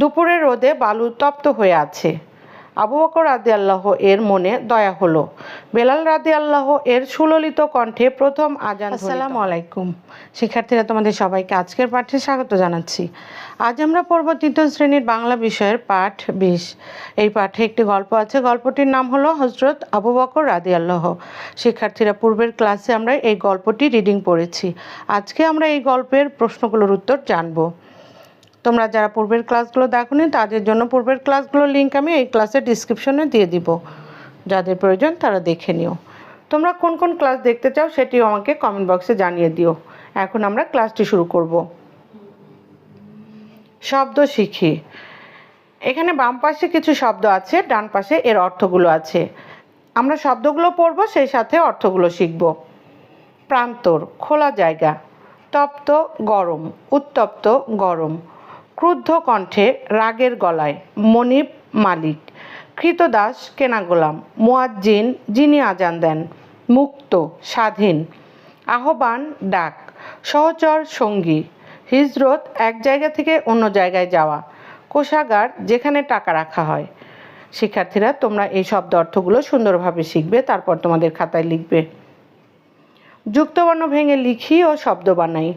দুপুরের রোদে বালু তপ্ত হয়ে আছে। আবু বকর রাদি আল্লাহ এর মনে দয়া হলো। বেলাল রাদি আল্লাহ এর সুললিত কণ্ঠে প্রথম আজান আসসালামু আলাইকুম। শিক্ষার্থীরা, তোমাদের সবাইকে আজকের পাঠে স্বাগত জানাচ্ছি। আজ আমরা পড়ব তৃতীয় শ্রেণির বাংলা বিষয়ের পাঠ বিশ। এই পাঠে একটি গল্প আছে। গল্পটির নাম হলো হজরত আবু বকর রাদি আল্লাহ শিক্ষার্থীরা, পূর্বের ক্লাসে আমরা এই গল্পটি রিডিং পড়েছি। আজকে আমরা এই গল্পের প্রশ্নগুলোর উত্তর জানব। তোমরা যারা পূর্বের ক্লাসগুলো দেখোনি, তাদের জন্য পূর্বের ক্লাসগুলোর লিঙ্ক আমি এই ক্লাসের ডিসক্রিপশনে দিয়ে দিব। যাদের প্রয়োজন তারা দেখে নিও। তোমরা কোন কোন ক্লাস দেখতে চাও সেটিও আমাকে কমেন্ট বক্সে জানিয়ে দিও। এখন আমরা ক্লাসটি শুরু করব। শব্দ শিখি। এখানে বাম পাশে কিছু শব্দ আছে, ডান পাশে এর অর্থগুলো আছে। আমরা শব্দগুলো পড়ব, সেই সাথে অর্থগুলো শিখব। প্রান্তর, খোলা জায়গা, তপ্ত, গরম, উত্তপ্ত, গরম। ক্রুদ্ধ কণ্ঠে রাগের গলায়, মনিব মালিক, কৃতদাস কেনা গোলাম, মুয়াজ্জিন যিনি আজান দেন, মুক্ত, স্বাধীন, আহ্বান ডাক, সহচর সঙ্গী, হিজরত এক জায়গা থেকে অন্য জায়গায় যাওয়া, কোষাগার যেখানে টাকা রাখা হয়। শিক্ষার্থীরা, তোমরা এই শব্দ অর্থগুলো সুন্দরভাবে শিখবে, তারপর তোমাদের খাতায় লিখবে। যুক্তবর্ণ ভেঙে লিখি ও শব্দ বানাই।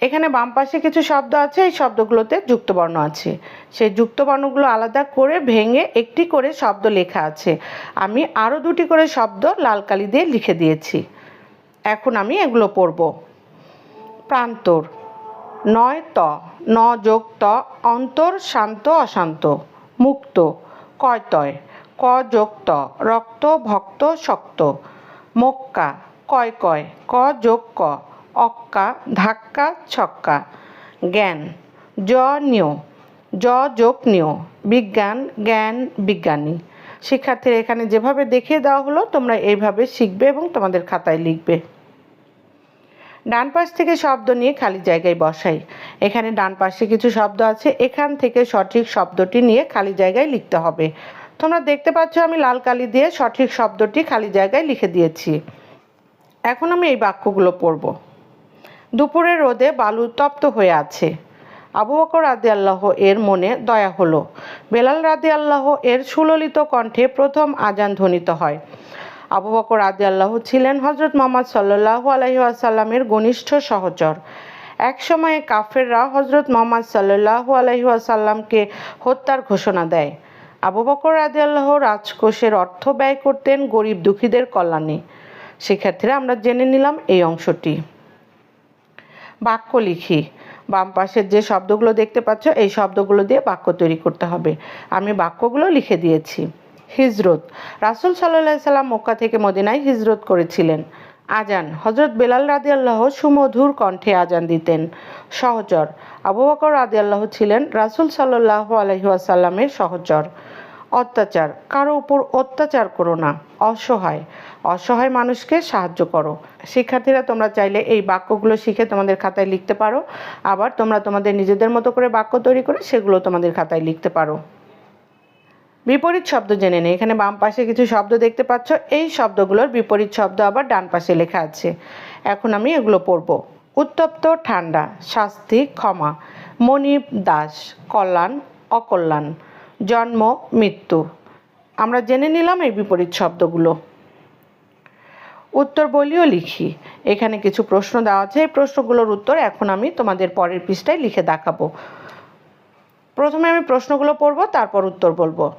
এখানে বাম পাশে কিছু শব্দ আছে, এই শব্দগুলোতে যুক্তবর্ণ আছে। সেই যুক্তবর্ণগুলো আলাদা করে ভেঙে একটি করে শব্দ লেখা আছে। আমি আরও দুটি করে শব্দ লাল কালি দিয়ে লিখে দিয়েছি। এখন আমি এগুলো পড়ব। প্রান্তর, নয় ত, ন যোগ ত, অন্তর, শান্ত, অশান্ত, মুক্ত, কয়তয়, ক যোগ ত, রক্ত, ভক্ত, শক্ত, মক্কা, কয় কয়, ক যোগ ক অক্কা, ধাক্কা, ছক্কা। জ্ঞান জ নিয় জ যোগ নিয় বিজ্ঞান, জ্ঞান, বিজ্ঞানী। শিক্ষার্থীরা এখানে যেভাবে দেখিয়ে দেওয়া হলো, তোমরা এইভাবে শিখবে এবং তোমাদের খাতায় লিখবে। ডান পাশ থেকে শব্দ নিয়ে খালি জায়গায় বসাই। এখানে ডান পাশে কিছু শব্দ আছে, এখান থেকে সঠিক শব্দটি নিয়ে খালি জায়গায় লিখতে হবে। তোমরা দেখতে পাচ্ছ আমি লাল কালি দিয়ে সঠিক শব্দটি খালি জায়গায় লিখে দিয়েছি। এখন আমি এই বাক্যগুলো পড়ব। দুপুরের রোদে বালু তপ্ত হয়ে আছে। আবু বকর রাদি আল্লাহ এর মনে দয়া হলো। বেলাল রাদি আল্লাহ এর সুললিত কণ্ঠে প্রথম আজান ধ্বনিত হয়। আবু বকর রাদি আল্লাহ ছিলেন হজরত মোহাম্মদ সাল্লাহ আলহি আসাল্লামের ঘনিষ্ঠ সহচর। এক সময়ে কাফেররা হজরত মোহাম্মদ সাল্লাহ আলহি আসাল্লামকে হত্যার ঘোষণা দেয়। আবু বকর রাদি আল্লাহ রাজকোষের অর্থ ব্যয় করতেন গরিব দুঃখীদের কল্যাণে। শিক্ষার্থীরা আমরা জেনে নিলাম এই অংশটি। বাক্য লিখি। বাম পাশের যে শব্দগুলো দেখতে পাচ্ছ, এই শব্দগুলো দিয়ে বাক্য তৈরি করতে হবে। আমি বাক্যগুলো লিখে দিয়েছি। হিজরত। রাসুল সাল্লাহ সাল্লাম মক্কা থেকে মদিনায় হিজরত করেছিলেন। আজান হজরত বেলাল রাদি আল্লাহ সুমধুর কণ্ঠে আজান দিতেন। সহচর। আবু বকর রাদি আল্লাহ ছিলেন রাসুল সাল্লাহ আলহিহাসাল্লামের সহচর। অত্যাচার। কারও উপর অত্যাচার করো না, অসহায়। অসহায় মানুষকে সাহায্য করো। শিক্ষার্থীরা, তোমরা চাইলে এই বাক্যগুলো শিখে তোমাদের খাতায় লিখতে পারো। আবার তোমরা তোমাদের নিজেদের মতো করে বাক্য তৈরি করে সেগুলো তোমাদের খাতায় লিখতে পারো। বিপরীত শব্দ জেনে নেই এখানে বাম পাশে কিছু শব্দ দেখতে পাচ্ছ। এই শব্দগুলোর বিপরীত শব্দ আবার ডান পাশে লেখা আছে। এখন আমি এগুলো পড়ব। উত্তপ্ত, ঠান্ডা, শাস্তি, ক্ষমা, মনিব দাস, কল্যাণ, অকল্যাণ। জন্ম, মৃত্যু। আমরা জেনে নিলাম এই বিপরীত শব্দগুলো। উত্তর বলিও লিখি। এখানে কিছু প্রশ্ন দেওয়া আছে। এই প্রশ্নগুলোর উত্তর এখন আমি তোমাদের পরের পৃষ্ঠায় লিখে দেখাবো। প্রথমে আমি প্রশ্নগুলো পড়ব, তারপর উত্তর বলব।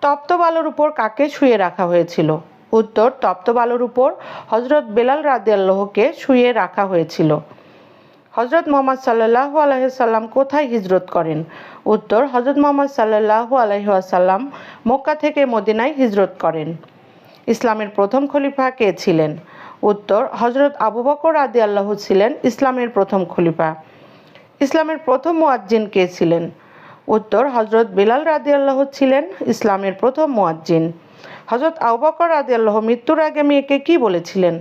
তপ্ত বালুর উপর কাকে শুয়ে রাখা হয়েছিল? উত্তর, তপ্ত বালুর উপর হজরত বেলাল রাদিয়াল্লাহকে শুয়ে রাখা হয়েছিল। হজরত মোহাম্মদ সাল্লাহ আলহিসাল্লাম কোথায় হিজরত করেন? উত্তর, হজরত মোহাম্মদ সাল্লাহ আলহিহাসাল্লাম মক্কা থেকে মদিনায় হিজরত করেন। ইসলামের প্রথম খলিফা কে ছিলেন? উত্তর, হজরত আবু বকর আদি আল্লাহ ছিলেন ইসলামের প্রথম খলিফা। ইসলামের প্রথম মুয়াজ্জিন কে ছিলেন? উত্তর, হজরত বিলাল রাদি আল্লাহ ছিলেন ইসলামের প্রথম মুয়াজ্জিন। হজরত আবু বকর আল্লাহ মৃত্যুর আগে মেয়েকে কি বলেছিলেন?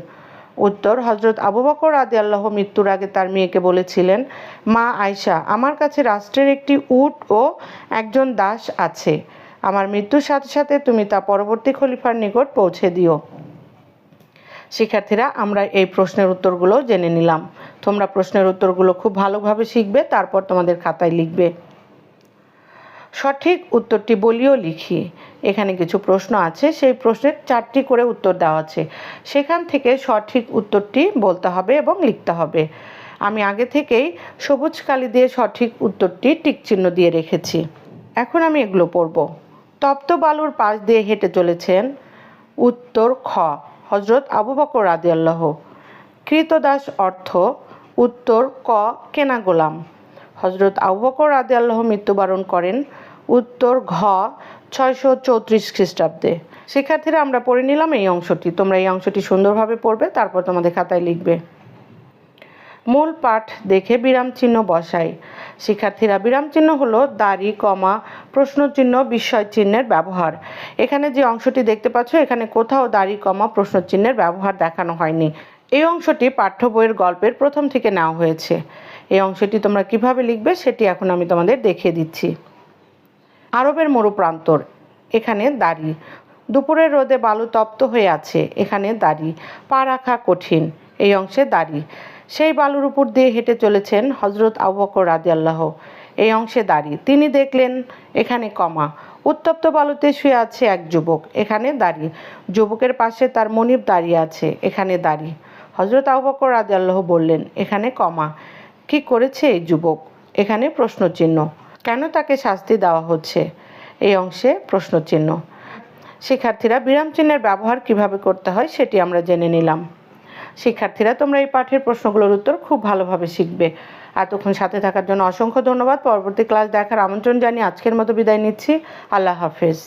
উত্তর হজরত আবু বকর রাদি আল্লাহ মৃত্যুর আগে তার মেয়েকে বলেছিলেন, মা আয়শা, আমার কাছে রাষ্ট্রের একটি উট ও একজন দাস আছে। আমার মৃত্যুর সাথে সাথে তুমি তা পরবর্তী খলিফার নিকট পৌঁছে দিও। শিক্ষার্থীরা, আমরা এই প্রশ্নের উত্তরগুলো জেনে নিলাম। তোমরা প্রশ্নের উত্তরগুলো খুব ভালোভাবে শিখবে, তারপর তোমাদের খাতায় লিখবে। সঠিক উত্তরটি বলিও লিখি। এখানে কিছু প্রশ্ন আছে, সেই প্রশ্নের চারটি করে উত্তর দেওয়া আছে। সেখান থেকে সঠিক উত্তরটি বলতে হবে এবং লিখতে হবে। আমি আগে থেকেই সবুজ কালি দিয়ে সঠিক উত্তরটি টিক চিহ্ন দিয়ে রেখেছি। এখন আমি এগুলো পড়ব। তপ্ত বালুর পাশ দিয়ে হেঁটে চলেছেন। উত্তর খ হজরত আবু বকর রাদিয়াল্লাহ। কৃতদাস অর্থ, উত্তর ক, কেনা গোলাম। হজরত আবু বকর রাদিয়াল্লাহ মৃত্যুবরণ করেন। উত্তর ঘ, ছয়শো চৌত্রিশ খ্রিস্টাব্দে। শিক্ষার্থীরা, আমরা পড়ে নিলাম এই অংশটি। তোমরা এই অংশটি সুন্দরভাবে পড়বে, তারপর তোমাদের খাতায় লিখবে। মূল পাঠ দেখে বিরাম চিহ্ন বসাই। শিক্ষার্থীরা, বিরাম চিহ্ন হলো দাড়ি, কমা, প্রশ্ন চিহ্ন, বিস্ময় চিহ্নের ব্যবহার। এখানে যে অংশটি দেখতে পাচ্ছ, এখানে কোথাও দাড়ি, কমা, প্রশ্ন চিহ্নের ব্যবহার দেখানো হয়নি। এই অংশটি পাঠ্য বইয়ের গল্পের প্রথম থেকে নেওয়া হয়েছে। এই অংশটি তোমরা কীভাবে লিখবে, সেটি এখন আমি তোমাদের দেখিয়ে দিচ্ছি। আরবের মরুপ্রান্তর। এখানে দাড়ি। দুপুরের রোদে বালু তপ্ত হয়ে আছে। এখানে দাড়ি। পা রাখা কঠিন। এই অংশে দাড়ি। সেই বালুর উপর দিয়ে হেঁটে চলেছেন হজরত আবু বকর রাদিয়াল্লাহ। এই অংশে দাড়ি। তিনি দেখলেন, এখানে কমা। উত্তপ্ত বালুতে শুয়ে আছে এক যুবক। এখানে দাড়ি। যুবকের পাশে তার মনিব দাঁড়িয়ে আছে। এখানে দাড়ি। হজরত আবু বকর রাদিয়াল্লাহ বললেন, এখানে কমা। কি করেছে এই যুবক? এখানে প্রশ্নচিহ্ন। তাকে শাস্তি দেওয়া হচ্ছে? এই অংশে প্রশ্নচিহ্ন। শিক্ষার্থীরা বিরাম চিহ্নের ব্যবহার কীভাবে করতে হয় সেটি আমরা জেনে নিলাম। শিক্ষার্থীরা, তোমরা এই পাঠের প্রশ্নগুলোর উত্তর খুব ভালোভাবে শিখবে। এতক্ষণ সাথে থাকার জন্য অসংখ্য ধন্যবাদ। পরবর্তী ক্লাস দেখার আমন্ত্রণ জানিয়ে আজকের মতো বিদায় নিচ্ছি। আল্লাহ হাফেজ।